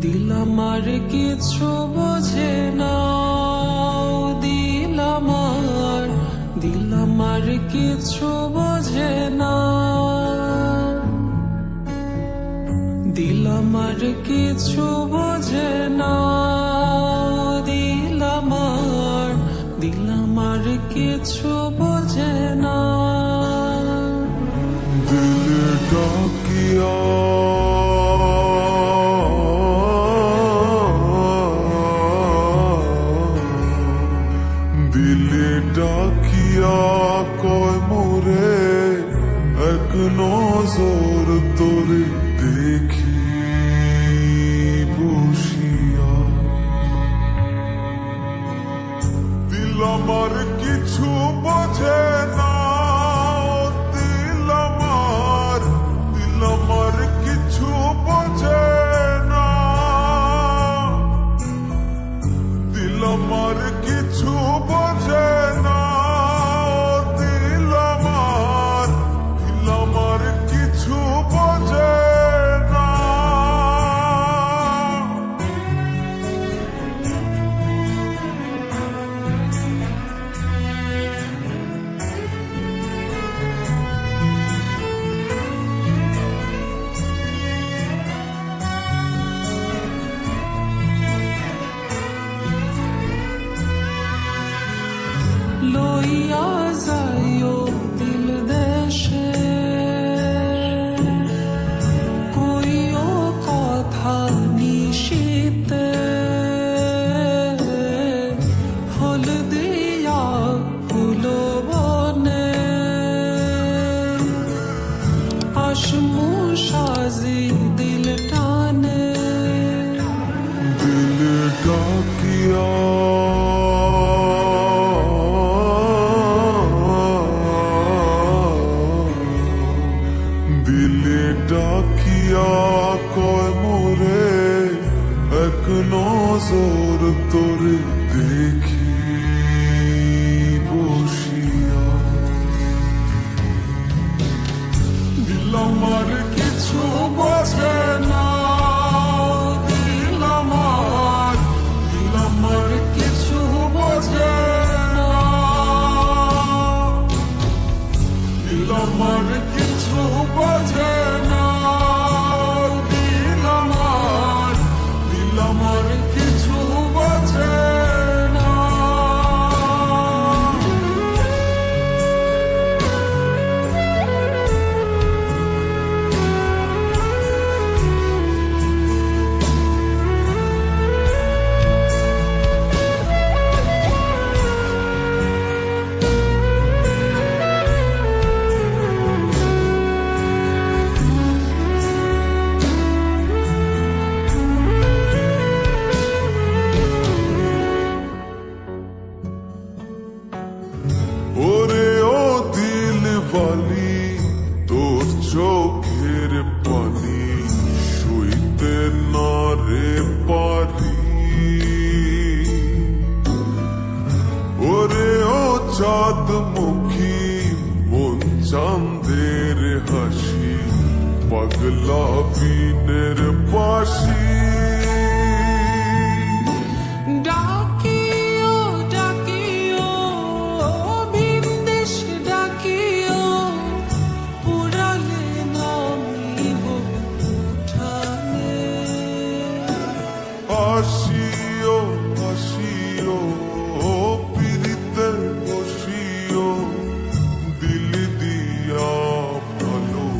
দিলাম আর কিছু বোঝে না দিলাম দিলাম আর কিছু বোঝে না দিলাম আর কিছু বোঝে না দিলাম দিলাম আর কিছু বোঝে না এক নজর তোরে দেখি বসিয়া। দিল আমার কিছু বোঝে না। সাজি দিল টানে দিল ডাকিয়া দিলে ডাকিয়া কয় মোরে এক নজর তোরে দেখি আমার কিছু বোঝে না। চোখের পানি শুইতে নরে পারি। ওরে ও চাঁদ মুখী মন চাঁদের হাসি, পাগলা বিনের বাসি δύο πειδητέ μοσείο δηλητία παλού